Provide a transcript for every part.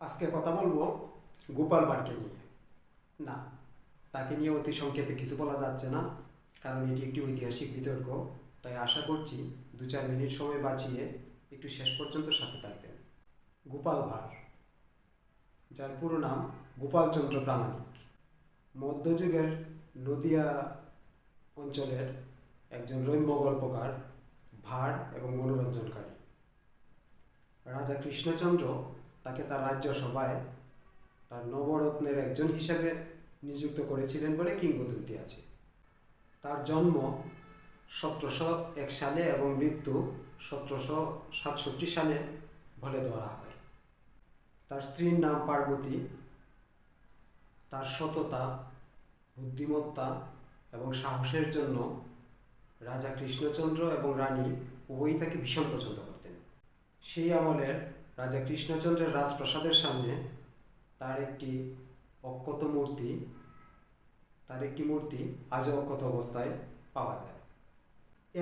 আজকে কথা বলব গোপাল ভাঁড়কে নিয়ে। না, তাকে নিয়ে অতি সংক্ষেপে কিছু বলা যাচ্ছে না, কারণ এটি একটি ঐতিহাসিক বিতর্ক। তাই আশা করছি দু চার মিনিট সময় বাঁচিয়ে একটু শেষ পর্যন্ত সাথে থাকবেন। গোপাল ভাঁড়, যার পুরো নাম গোপালচন্দ্র প্রামাণিক। মধ্যযুগের নদিয়া অঞ্চলের একজন রম্য গল্পকার, ভাঁড় এবং মনোরঞ্জনকারী। রাজা কৃষ্ণচন্দ্র তাকে তার রাজ্যসভায় তার নবরত্নের একজন হিসেবে নিযুক্ত করেছিলেন বলে কিংবদন্তি আছে। তার জন্ম সতেরোশো এক সালে এবং মৃত্যু সতেরোশো সাতষট্টি সালে বলে ধরা হয়। তার স্ত্রীর নাম পার্বতী, তার সততা, বুদ্ধিমত্তা এবং সাহসের জন্য রাজা কৃষ্ণচন্দ্র এবং রানী উভয়ই তাকে ভীষণ পছন্দ করতেন। সেই আমলের রাজা কৃষ্ণচন্দ্রের রাজপ্রাসাদের সামনে তার একটি অক্ষত মূর্তি, তার একটি মূর্তি আজও অক্ষত অবস্থায় পাওয়া যায়।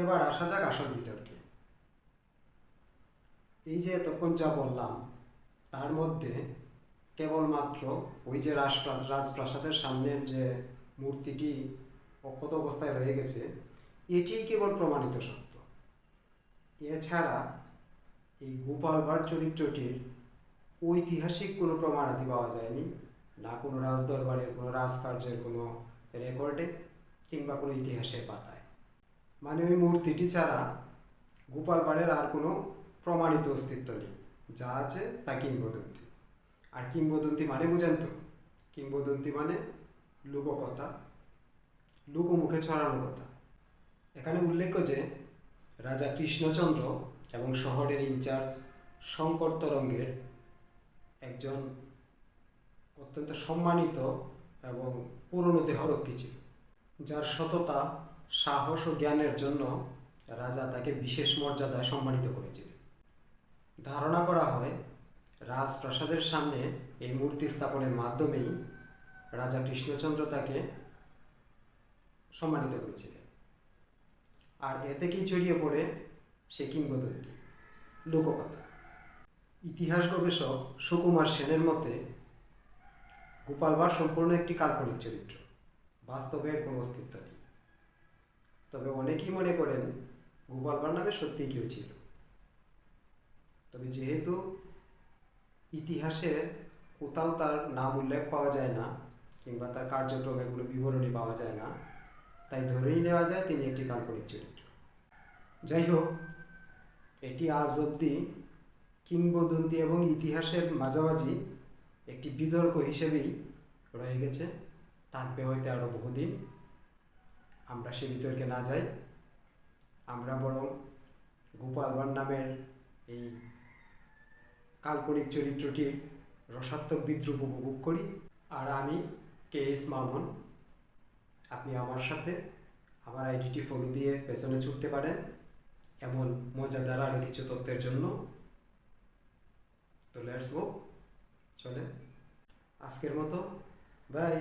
এবার আসা যাক আসল বিতর্কে। এই যে এতক্ষণ যা বললাম, তার মধ্যে কেবলমাত্র ওই যে রাজপ্রা- রাজপ্রাসাদের সামনের যে মূর্তিটি অক্ষত অবস্থায় রয়ে গেছে, এটিই কেবল প্রমাণিত সত্য। এছাড়া এই গোপাল ভাঁড় চরিত্রটির ঐতিহাসিক কোনো প্রমাণাদি পাওয়া যায়নি, না কোনো রাজদরবারের কোনো রাজকার্যের কোনো রেকর্ডে কিংবা কোনো ইতিহাসের পাতায়। মানে ওই মূর্তিটি ছাড়া গোপাল ভাঁড়ের আর কোনো প্রমাণিত অস্তিত্ব নেই, যা আছে তা কিংবদন্তি। আর কিংবদন্তি মানে বুঝেন তো, কিংবদন্তি মানে লোককথা, লোকমুখে ছড়ানো কথা। এখানে উল্লেখ্য যে রাজা কৃষ্ণচন্দ্র এবং শহরের ইনচার্জ শঙ্কর তরঙ্গের একজন অত্যন্ত সম্মানিত এবং পুরনো দেহরক্ষী ছিল, যার সততা, সাহস ও জ্ঞানের জন্য রাজা তাকে বিশেষ মর্যাদায় সম্মানিত করেছিলেন ধারণা করা হয়, রাজপ্রাসাদের সামনে এই মূর্তি স্থাপনের মাধ্যমেই রাজা কৃষ্ণচন্দ্র তাকে সম্মানিত করেছিলেন। আর এ থেকেই ছড়িয়ে পড়ে সে কিংবদন্তি, লোককথা। ইতিহাস গবেষক সুকুমার সেনের মতে, গোপাল ভাঁড় সম্পূর্ণ একটি কাল্পনিক চরিত্র, বাস্তবে এর কোনো অস্তিত্ব নেই। তবে অনেকেই মনে করেন, গোপাল ভাঁড় নামে সত্যি কেউ ছিল। তবে যেহেতু ইতিহাসে কোথাও তার নাম উল্লেখ পাওয়া যায় না, কিংবা তার কার্যক্রমে কোনো বিবরণী পাওয়া যায় না, তাই ধরেই নেওয়া যায় তিনি একটি কাল্পনিক চরিত্র। যাই হোক এটি আজ অবধি কিংবদন্তি এবং ইতিহাসের মাঝামাঝি একটি বিতর্ক হিসেবেই রয়ে গেছে। থাকবে হয়তো আরও বহুদিন। আমরা সে বিতর্কে না যাই। আমরা বরং গোপাল ভাঁড় নামের এই কাল্পনিক চরিত্রটির রসাত্মক বিদ্রুপ উপভোগ করি। আর আমি কে এস মামুন। আপনি আমার সাথে আমার আইডিটি ফলো দিয়ে পেছনে ছুটতে পারেন। এমন মজাদার আরও কিছু তথ্যের জন্য। তো লেটস গো চলে আজকের মতো বাই